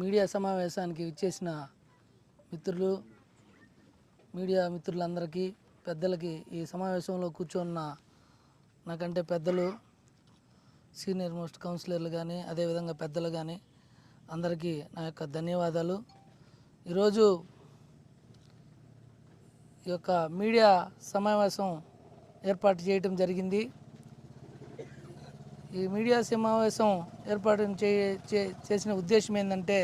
Media సమావేశానికి ఇచ్చేసిన మిత్రులు మీడియా మిత్రులందరికీ పెద్దలకి ఈ సమావేశంలో కూర్చున్న నాకంటే పెద్దలు సీనియర్ మోస్ట్ కౌన్సిలర్లు కానీ అదేవిధంగా పెద్దలు కానీ అందరికీ నా యొక్క ధన్యవాదాలు. ఈరోజు ఈ యొక్క మీడియా సమావేశం ఏర్పాటు చేయటం జరిగింది. ఈ మీడియా సమావేశం ఏర్పాటు చే చే- చేసిన ఉద్దేశం ఏంటంటే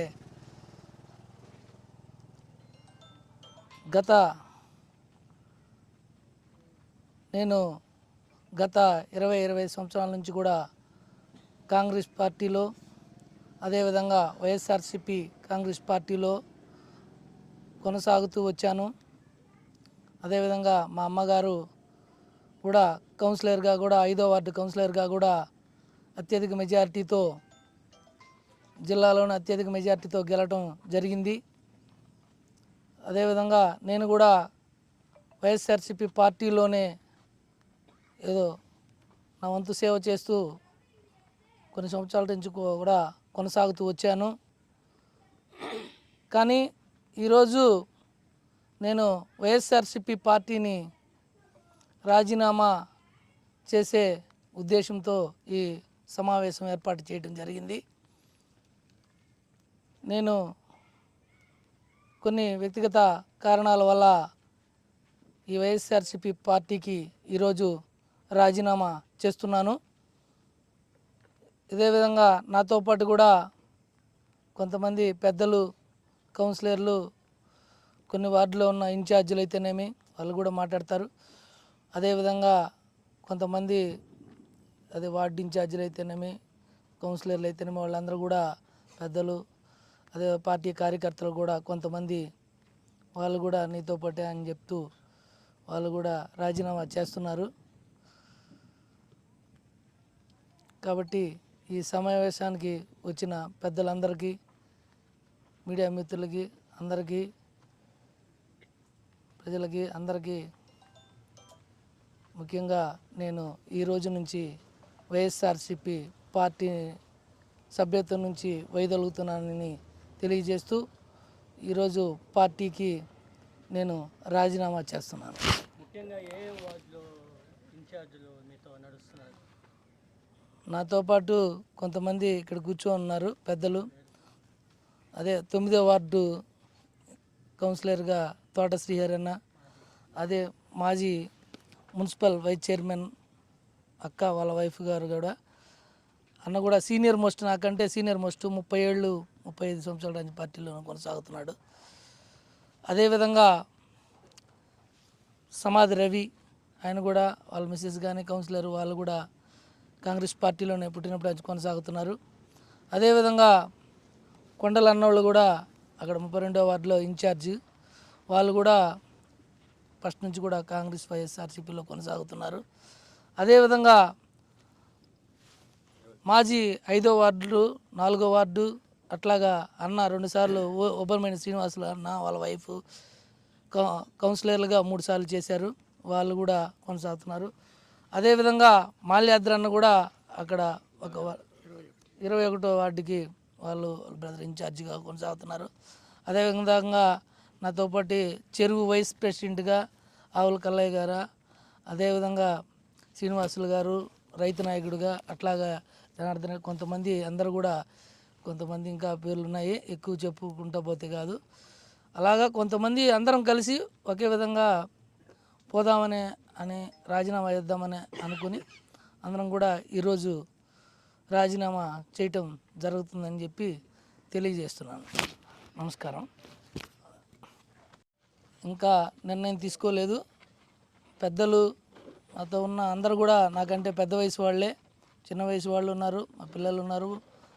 గత నేను గత ఇరవై ఇరవై సంవత్సరాల నుంచి కూడా కాంగ్రెస్ పార్టీలో అదేవిధంగా వైఎస్ఆర్సిపి కాంగ్రెస్ పార్టీలో కొనసాగుతూ వచ్చాను. అదేవిధంగా మా అమ్మగారు కూడా కౌన్సిలర్గా కూడా ఐదో వార్డు కౌన్సిలర్గా కూడా అత్యధిక మెజారిటీతో జిల్లాలోని అత్యధిక మెజారిటీతో గెలటం జరిగింది. అదేవిధంగా నేను కూడా వైఎస్ఆర్సిపి పార్టీలోనే ఏదో నా వంతు సేవ చేస్తూ కొన్ని సంవత్సరాల నుంచి కూడా కొనసాగుతూ వచ్చాను. కానీ ఈరోజు నేను వైఎస్ఆర్సిపి పార్టీని రాజీనామా చేసే ఉద్దేశంతో ఈ సమావేశం ఏర్పాటు చేయడం జరిగింది. నేను కొన్ని వ్యక్తిగత కారణాల వల్ల ఈ వైఎస్ఆర్సిపి పార్టీకి ఈరోజు రాజీనామా చేస్తున్నాను. ఇదే విధంగా నాతో పాటు కూడా కొంతమంది పెద్దలు కౌన్సిలర్లు కొన్ని వార్డులో ఉన్న ఇన్ఛార్జీలు అయితేనేమి వాళ్ళు కూడా మాట్లాడతారు. అదేవిధంగా కొంతమంది అదే వార్డు ఇన్ఛార్జీలు అయితేనేమి కౌన్సిలర్లు అయితేనేమి వాళ్ళందరూ కూడా పెద్దలు అదే పార్టీ కార్యకర్తలు కూడా కొంతమంది వాళ్ళు కూడా నీతో పాటే అని చెప్తూ వాళ్ళు కూడా రాజీనామా చేస్తున్నారు. కాబట్టి ఈ సమావేశానికి వచ్చిన పెద్దలందరికీ మీడియా మిత్రులకి అందరికీ ప్రజలకి అందరికీ ముఖ్యంగా నేను ఈ రోజు నుంచి వైఎస్ఆర్సిపి పార్టీ సభ్యత్వం నుంచి వైదొలుగుతున్నానని తెలియజేస్తూ ఈరోజు పార్టీకి నేను రాజీనామా చేస్తున్నాను. ముఖ్యంగా ఏ వార్డులో ఇన్ఛార్జీలు మీతో నడుస్తున్నారు? నాతో పాటు కొంతమంది ఇక్కడ కూర్చొని ఉన్నారు పెద్దలు. అదే తొమ్మిదో వార్డు కౌన్సిలర్గా తోట శ్రీహరన్న అదే మాజీ మున్సిపల్ వైస్ చైర్మన్ అక్క వాళ్ళ వైఫ్ గారు కూడా. అన్న కూడా సీనియర్ మోస్ట్ నాకంటే సీనియర్ మోస్ట్ ముప్పై ఏళ్ళు ముప్పై ఐదు సంవత్సరాల నుంచి పార్టీలో కొనసాగుతున్నాడు. అదేవిధంగా సమాధి రవి ఆయన కూడా వాళ్ళ మిస్సెస్ కానీ కౌన్సిలర్ వాళ్ళు కూడా కాంగ్రెస్ పార్టీలోనే పుట్టినప్పుడు నుంచి కొనసాగుతున్నారు. అదేవిధంగా కొండల అన్నోళ్ళు కూడా అక్కడ ముప్పై రెండో వార్డులో ఇన్ఛార్జ్ వాళ్ళు కూడా ఫస్ట్ నుంచి కూడా కాంగ్రెస్ వైఎస్ఆర్సీపీలో కొనసాగుతున్నారు. అదేవిధంగా మాజీ ఐదో వార్డు నాలుగో వార్డు అట్లాగా అన్న రెండుసార్లు ఉబ్బరమైన శ్రీనివాసులు అన్న వాళ్ళ వైఫ్ కౌ- కౌన్సిలర్లుగా మూడు సార్లు చేశారు. వాళ్ళు కూడా కొనసాగుతున్నారు. అదేవిధంగా మాల్యాద్ర అన్న కూడా అక్కడ ఒక ఇరవై ఒకటో వార్డుకి వాళ్ళు బ్రదర్ ఇన్ఛార్జిగా కొనసాగుతున్నారు. అదేవిధంగా నాతో పాటు చెరువు వైస్ ప్రెసిడెంట్గా ఆవుల కల్లయ్య గారు అదేవిధంగా శ్రీనివాసులు గారు రైతు నాయకుడిగా అట్లాగా జనార్దన్ కొంతమంది అందరూ కూడా కొంతమంది ఇంకా పేర్లు ఉన్నాయి ఎక్కువ చెప్పుకుంటా పోతే కాదు. అలాగా కొంతమంది అందరం కలిసి ఒకే విధంగా పోదామనే అని రాజీనామా చేద్దామని అనుకుని అందరం కూడా ఈరోజు రాజీనామా చేయటం జరుగుతుందని చెప్పి తెలియజేస్తున్నాను. నమస్కారం. ఇంకా నిర్ణయం తీసుకోలేదు. పెద్దలు నాతో ఉన్న అందరు కూడా నాకంటే పెద్ద వయసు వాళ్ళే. చిన్న వయసు వాళ్ళు ఉన్నారు మా పిల్లలు ఉన్నారు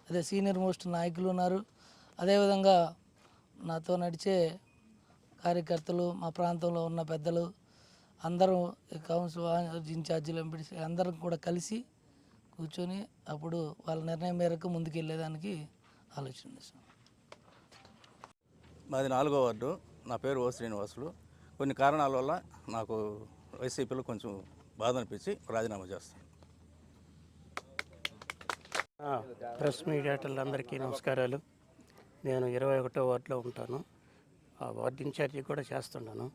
అదే సీనియర్ మోస్ట్ నాయకులు ఉన్నారు. అదేవిధంగా నాతో నడిచే కార్యకర్తలు మా ప్రాంతంలో ఉన్న పెద్దలు అందరూ కౌన్సిల్ ఇన్ఛార్జీలు ఎంపీడీసీ అందరం కూడా కలిసి కూర్చొని అప్పుడు వాళ్ళ నిర్ణయం మేరకు ముందుకెళ్ళేదానికి ఆలోచన చేస్తాం మాది నాలుగో వార్డు. నా పేరు ఓ శ్రీనివాసులు. కొన్ని కారణాల వల్ల నాకు వైసీపీలో కొంచెం బాధ అనిపించి రాజీనామా చేస్తాను. ప్రెస్ మీడియాటర్లందరికీ నమస్కారాలు. నేను ఇరవై ఒకటో వార్డులో ఉంటాను. ఆ వార్డు ఇన్ఛార్జి కూడా చేస్తున్నాను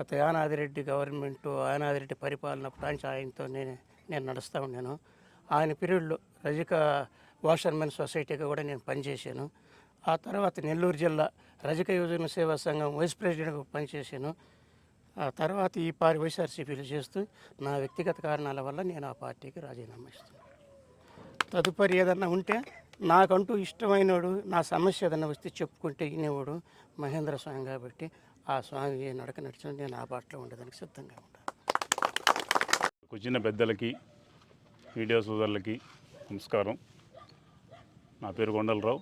గత యానాదిరెడ్డి గవర్నమెంట్ యానాదిరెడ్డి పరిపాలన ప్రాంచ ఆయనతో నేను నేను నడుస్తూ ఉన్నాను. ఆయన పీరియడ్లో రజక వాషర్మెన్ సొసైటీగా కూడా నేను పనిచేశాను. ఆ తర్వాత నెల్లూరు జిల్లా రజక యువజన సేవా సంఘం వైస్ ప్రెసిడెంట్గా పనిచేశాను. ఆ తర్వాత ఈ పారి వైఎస్ఆర్సీపీలు చేస్తూ నా వ్యక్తిగత కారణాల వల్ల నేను ఆ పార్టీకి రాజీనామా ఇస్తున్నాను. తదుపరి ఏదన్నా ఉంటే నాకంటూ ఇష్టమైనడు నా సమస్య ఏదన్నా వస్తే చెప్పుకుంటే వినేవాడు మహేంద్ర స్వామి కాబట్టి ఆ స్వామి నడక నడిచిన నేను ఆ పాటలో ఉండడానికి సిద్ధంగా ఉంటాను. వచ్చిన పెద్దలకి మీడియా సోదరులకి నమస్కారం. నా పేరు కొండలరావు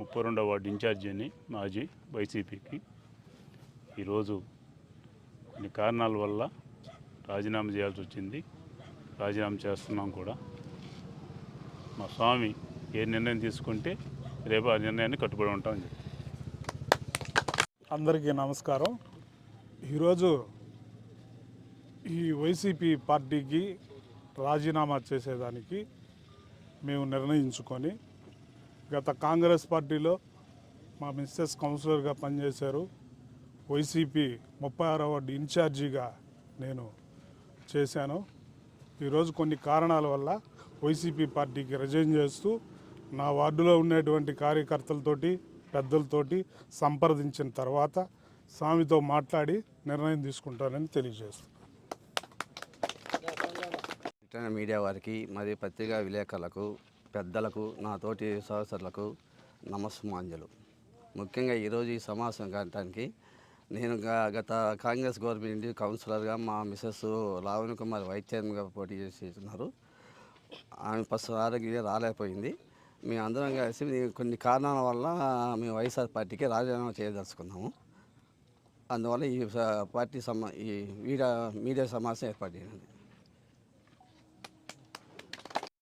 ముప్పై రెండవ వార్డు ఇన్ఛార్జి అని మాజీ వైసీపీకి. ఈరోజు కొన్ని కారణాల వల్ల రాజీనామా చేయాల్సి వచ్చింది. రాజీనామా చేస్తున్నాం కూడా. మా స్వామి ఏ నిర్ణయం తీసుకుంటే రేపు ఆ నిర్ణయాన్ని కట్టుబడి ఉంటామని చెప్పి. అందరికీ నమస్కారం. ఈరోజు ఈ వైసీపీ పార్టీకి రాజీనామా చేసేదానికి మేము నిర్ణయించుకొని గత కాంగ్రెస్ పార్టీలో మా మిస్సెస్ కౌన్సిలర్గా పనిచేశారు. వైసీపీ ముప్పై ఆరవ వార్డు ఇన్ఛార్జిగా నేను చేశాను. ఈరోజు కొన్ని కారణాల వల్ల వైసీపీ పార్టీకి రిజైన్ చేస్తూ నా వార్డులో ఉండేటువంటి కార్యకర్తలతోటి పెద్దలతోటి సంప్రదించిన తర్వాత స్వామితో మాట్లాడి నిర్ణయం తీసుకుంటానని తెలియజేస్తాను మీడియా వారికి మరియు పత్రికా విలేకరులకు పెద్దలకు నా తోటి సహచరులకు నమస్సుమాంజలు. ముఖ్యంగా ఈరోజు ఈ సమావేశం కావటానికి నేను గత కాంగ్రెస్ గవర్నమెంట్ కౌన్సిలర్గా మా మిసెస్ లావణ్య కుమార్ వైస్ చైర్మన్గా పోటీ చేస్తున్నారు ఆమె ఫస్ట్ ఆరోగ్యంగా రాలేకపోయింది. మేము అందరం కలిసి కొన్ని కారణాల వల్ల మేము వైఎస్ఆర్ పార్టీకి రాజీనామా చేయదలుచుకున్నాము. అందువల్ల ఈ పార్టీ సమా ఈ మీడియా మీడియా సమావేశం ఏర్పాటు చేయండి.